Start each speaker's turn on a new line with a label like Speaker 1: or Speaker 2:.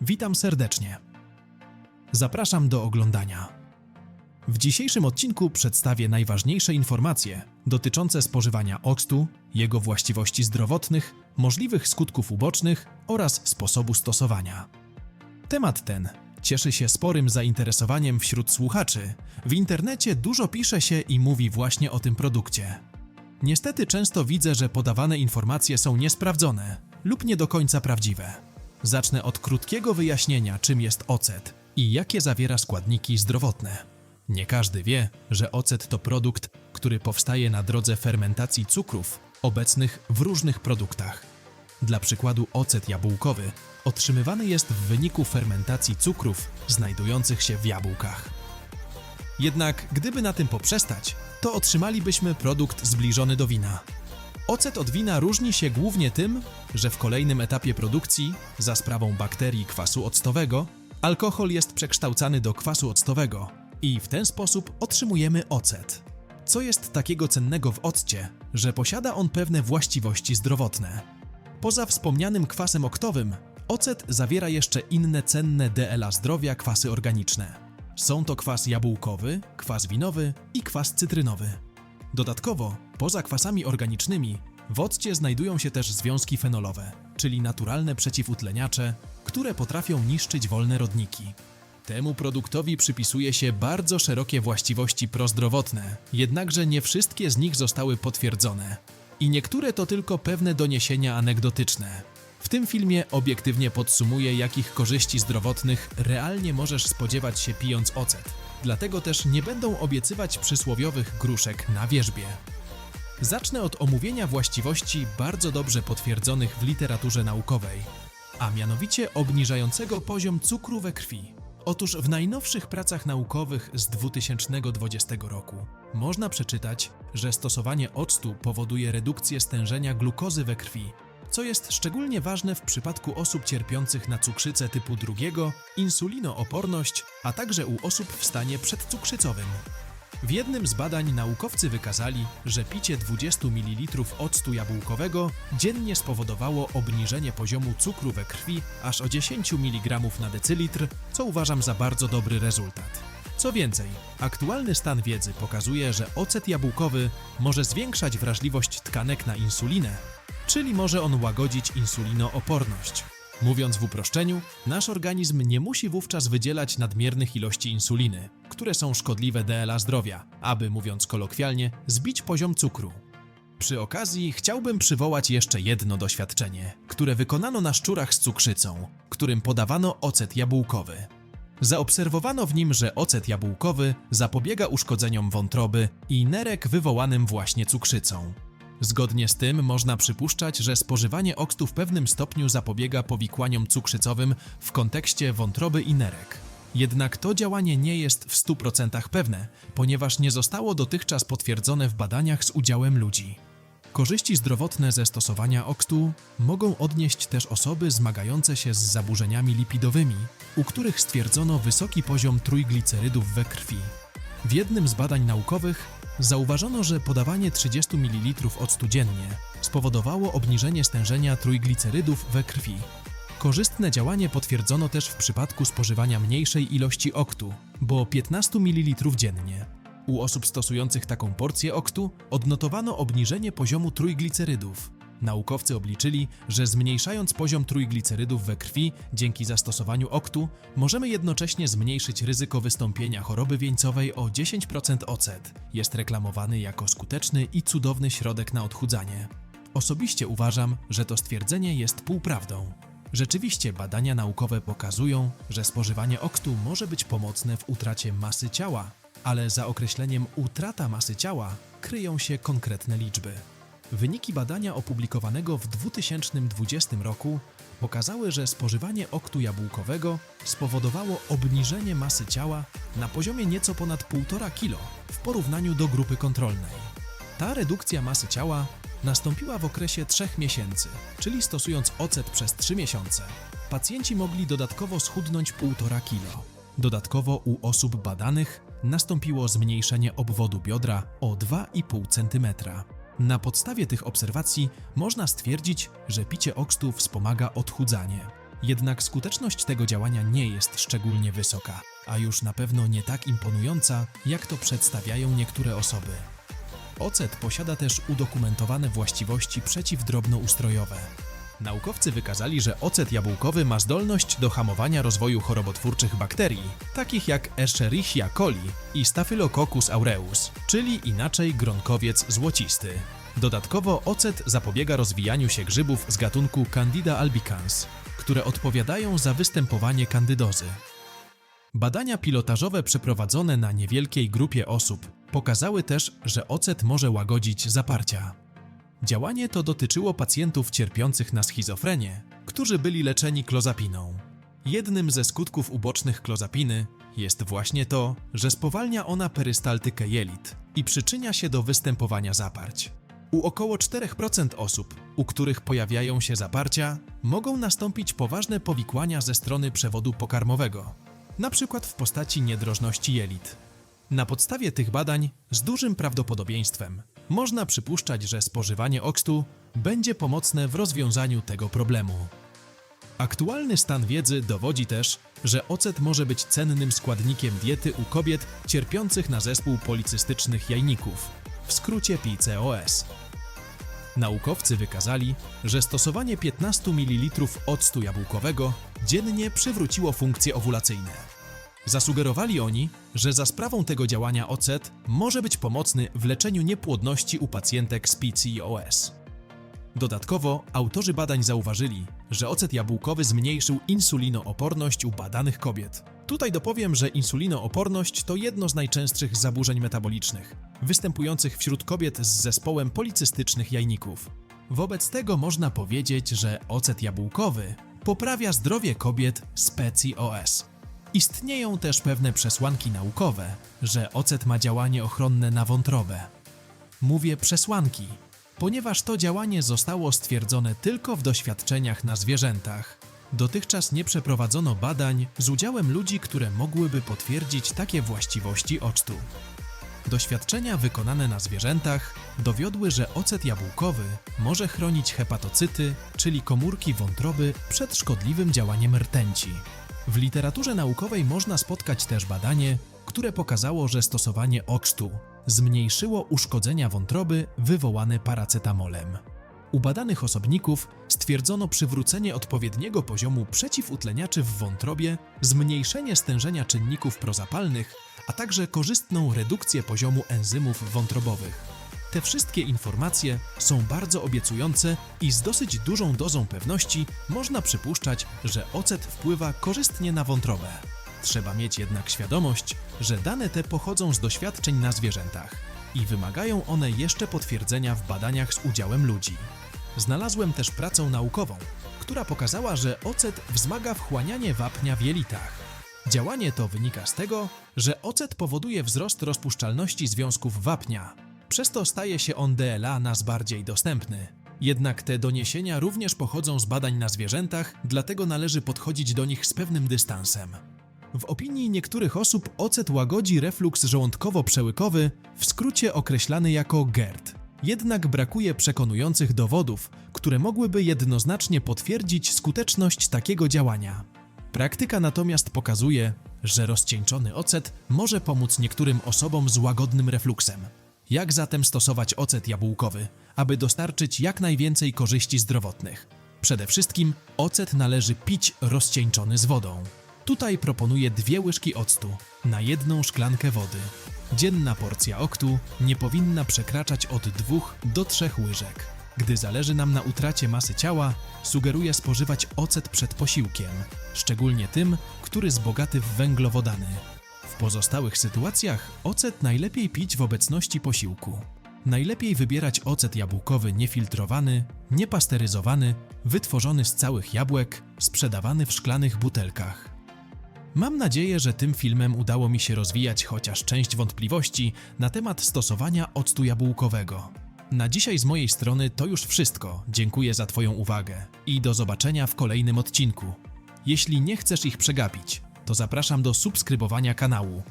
Speaker 1: Witam serdecznie. Zapraszam do oglądania. W dzisiejszym odcinku przedstawię najważniejsze informacje dotyczące spożywania octu, jego właściwości zdrowotnych, możliwych skutków ubocznych oraz sposobu stosowania. Temat ten cieszy się sporym zainteresowaniem wśród słuchaczy. W internecie dużo pisze się i mówi właśnie o tym produkcie. Niestety często widzę, że podawane informacje są niesprawdzone lub nie do końca prawdziwe. Zacznę od krótkiego wyjaśnienia, czym jest ocet i jakie zawiera składniki zdrowotne. Nie każdy wie, że ocet to produkt, który powstaje na drodze fermentacji cukrów obecnych w różnych produktach. Dla przykładu ocet jabłkowy otrzymywany jest w wyniku fermentacji cukrów znajdujących się w jabłkach. Jednak gdyby na tym poprzestać, to otrzymalibyśmy produkt zbliżony do wina. Ocet od wina różni się głównie tym, że w kolejnym etapie produkcji, za sprawą bakterii kwasu octowego, alkohol jest przekształcany do kwasu octowego i w ten sposób otrzymujemy ocet. Co jest takiego cennego w occie, że posiada on pewne właściwości zdrowotne? Poza wspomnianym kwasem oktowym, ocet zawiera jeszcze inne cenne DLA zdrowia kwasy organiczne. Są to kwas jabłkowy, kwas winowy i kwas cytrynowy. Dodatkowo, poza kwasami organicznymi, w occie znajdują się też związki fenolowe, czyli naturalne przeciwutleniacze, które potrafią niszczyć wolne rodniki. Temu produktowi przypisuje się bardzo szerokie właściwości prozdrowotne, jednakże nie wszystkie z nich zostały potwierdzone. I niektóre to tylko pewne doniesienia anegdotyczne. W tym filmie obiektywnie podsumuję, jakich korzyści zdrowotnych realnie możesz spodziewać się pijąc ocet. Dlatego też nie będą obiecywać przysłowiowych gruszek na wierzbie. Zacznę od omówienia właściwości bardzo dobrze potwierdzonych w literaturze naukowej, a mianowicie obniżającego poziom cukru we krwi. Otóż w najnowszych pracach naukowych z 2020 roku można przeczytać, że stosowanie octu powoduje redukcję stężenia glukozy we krwi, co jest szczególnie ważne w przypadku osób cierpiących na cukrzycę typu drugiego, insulinooporność, a także u osób w stanie przedcukrzycowym. W jednym z badań naukowcy wykazali, że picie 20 ml octu jabłkowego dziennie spowodowało obniżenie poziomu cukru we krwi aż o 10 mg na decylitr, co uważam za bardzo dobry rezultat. Co więcej, aktualny stan wiedzy pokazuje, że ocet jabłkowy może zwiększać wrażliwość tkanek na insulinę, czyli może on łagodzić insulinooporność. Mówiąc w uproszczeniu, nasz organizm nie musi wówczas wydzielać nadmiernych ilości insuliny, które są szkodliwe DLA zdrowia, aby, mówiąc kolokwialnie, zbić poziom cukru. Przy okazji chciałbym przywołać jeszcze jedno doświadczenie, które wykonano na szczurach z cukrzycą, którym podawano ocet jabłkowy. Zaobserwowano w nim, że ocet jabłkowy zapobiega uszkodzeniom wątroby i nerek wywołanym właśnie cukrzycą. Zgodnie z tym można przypuszczać, że spożywanie octu w pewnym stopniu zapobiega powikłaniom cukrzycowym w kontekście wątroby i nerek. Jednak to działanie nie jest w 100% pewne, ponieważ nie zostało dotychczas potwierdzone w badaniach z udziałem ludzi. Korzyści zdrowotne ze stosowania octu mogą odnieść też osoby zmagające się z zaburzeniami lipidowymi, u których stwierdzono wysoki poziom trójglicerydów we krwi. W jednym z badań naukowych zauważono, że podawanie 30 ml octu dziennie spowodowało obniżenie stężenia trójglicerydów we krwi. Korzystne działanie potwierdzono też w przypadku spożywania mniejszej ilości oktu, bo 15 ml dziennie. U osób stosujących taką porcję oktu odnotowano obniżenie poziomu trójglicerydów. Naukowcy obliczyli, że zmniejszając poziom trójglicerydów we krwi dzięki zastosowaniu oktu, możemy jednocześnie zmniejszyć ryzyko wystąpienia choroby wieńcowej o 10% ocet. Jest reklamowany jako skuteczny i cudowny środek na odchudzanie. Osobiście uważam, że to stwierdzenie jest półprawdą. Rzeczywiście badania naukowe pokazują, że spożywanie oktu może być pomocne w utracie masy ciała, ale za określeniem utrata masy ciała kryją się konkretne liczby. Wyniki badania opublikowanego w 2020 roku pokazały, że spożywanie oktu jabłkowego spowodowało obniżenie masy ciała na poziomie nieco ponad 1,5 kg w porównaniu do grupy kontrolnej. Ta redukcja masy ciała nastąpiła w okresie 3 miesięcy, czyli stosując ocet przez 3 miesiące. Pacjenci mogli dodatkowo schudnąć 1,5 kg. Dodatkowo u osób badanych nastąpiło zmniejszenie obwodu biodra o 2,5 cm. Na podstawie tych obserwacji można stwierdzić, że picie octu wspomaga odchudzanie. Jednak skuteczność tego działania nie jest szczególnie wysoka, a już na pewno nie tak imponująca, jak to przedstawiają niektóre osoby. Ocet posiada też udokumentowane właściwości przeciwdrobnoustrojowe. Naukowcy wykazali, że ocet jabłkowy ma zdolność do hamowania rozwoju chorobotwórczych bakterii, takich jak Escherichia coli i Staphylococcus aureus, czyli inaczej gronkowiec złocisty. Dodatkowo ocet zapobiega rozwijaniu się grzybów z gatunku Candida albicans, które odpowiadają za występowanie kandydozy. Badania pilotażowe przeprowadzone na niewielkiej grupie osób pokazały też, że ocet może łagodzić zaparcia. Działanie to dotyczyło pacjentów cierpiących na schizofrenię, którzy byli leczeni klozapiną. Jednym ze skutków ubocznych klozapiny jest właśnie to, że spowalnia ona perystaltykę jelit i przyczynia się do występowania zaparć. U około 4% osób, u których pojawiają się zaparcia, mogą nastąpić poważne powikłania ze strony przewodu pokarmowego, przykład w postaci niedrożności jelit. Na podstawie tych badań z dużym prawdopodobieństwem można przypuszczać, że spożywanie okstu będzie pomocne w rozwiązaniu tego problemu. Aktualny stan wiedzy dowodzi też, że ocet może być cennym składnikiem diety u kobiet cierpiących na zespół policystycznych jajników, w skrócie PCOS. Naukowcy wykazali, że stosowanie 15 ml octu jabłkowego dziennie przywróciło funkcje owulacyjne. Zasugerowali oni, że za sprawą tego działania ocet może być pomocny w leczeniu niepłodności u pacjentek z PCOS. Dodatkowo autorzy badań zauważyli, że ocet jabłkowy zmniejszył insulinooporność u badanych kobiet. Tutaj dopowiem, że insulinooporność to jedno z najczęstszych zaburzeń metabolicznych, występujących wśród kobiet z zespołem policystycznych jajników. Wobec tego można powiedzieć, że ocet jabłkowy poprawia zdrowie kobiet z PCOS. Istnieją też pewne przesłanki naukowe, że ocet ma działanie ochronne na wątrobę. Mówię przesłanki, ponieważ to działanie zostało stwierdzone tylko w doświadczeniach na zwierzętach. Dotychczas nie przeprowadzono badań z udziałem ludzi, które mogłyby potwierdzić takie właściwości octu. Doświadczenia wykonane na zwierzętach dowiodły, że ocet jabłkowy może chronić hepatocyty, czyli komórki wątroby przed szkodliwym działaniem rtęci. W literaturze naukowej można spotkać też badanie, które pokazało, że stosowanie okrztu zmniejszyło uszkodzenia wątroby wywołane paracetamolem. U badanych osobników stwierdzono przywrócenie odpowiedniego poziomu przeciwutleniaczy w wątrobie, zmniejszenie stężenia czynników prozapalnych, a także korzystną redukcję poziomu enzymów wątrobowych. Te wszystkie informacje są bardzo obiecujące i z dosyć dużą dozą pewności można przypuszczać, że ocet wpływa korzystnie na wątrobę. Trzeba mieć jednak świadomość, że dane te pochodzą z doświadczeń na zwierzętach i wymagają one jeszcze potwierdzenia w badaniach z udziałem ludzi. Znalazłem też pracę naukową, która pokazała, że ocet wzmaga wchłanianie wapnia w jelitach. Działanie to wynika z tego, że ocet powoduje wzrost rozpuszczalności związków wapnia, przez to staje się on DLA nas bardziej dostępny. Jednak te doniesienia również pochodzą z badań na zwierzętach, dlatego należy podchodzić do nich z pewnym dystansem. W opinii niektórych osób ocet łagodzi refluks żołądkowo-przełykowy, w skrócie określany jako GERD. Jednak brakuje przekonujących dowodów, które mogłyby jednoznacznie potwierdzić skuteczność takiego działania. Praktyka natomiast pokazuje, że rozcieńczony ocet może pomóc niektórym osobom z łagodnym refluksem. Jak zatem stosować ocet jabłkowy, aby dostarczyć jak najwięcej korzyści zdrowotnych? Przede wszystkim ocet należy pić rozcieńczony z wodą. Tutaj proponuję dwie łyżki octu na jedną szklankę wody. Dzienna porcja oktu nie powinna przekraczać od 2 do 3 łyżek. Gdy zależy nam na utracie masy ciała, sugeruję spożywać ocet przed posiłkiem, szczególnie tym, który jest bogaty w węglowodany. Pozostałych sytuacjach ocet najlepiej pić w obecności posiłku. Najlepiej wybierać ocet jabłkowy niefiltrowany, niepasteryzowany, wytworzony z całych jabłek, sprzedawany w szklanych butelkach. Mam nadzieję, że tym filmem udało mi się rozwijać chociaż część wątpliwości na temat stosowania octu jabłkowego. Na dzisiaj z mojej strony to już wszystko. Dziękuję za Twoją uwagę i do zobaczenia w kolejnym odcinku. Jeśli nie chcesz ich przegapić, to zapraszam do subskrybowania kanału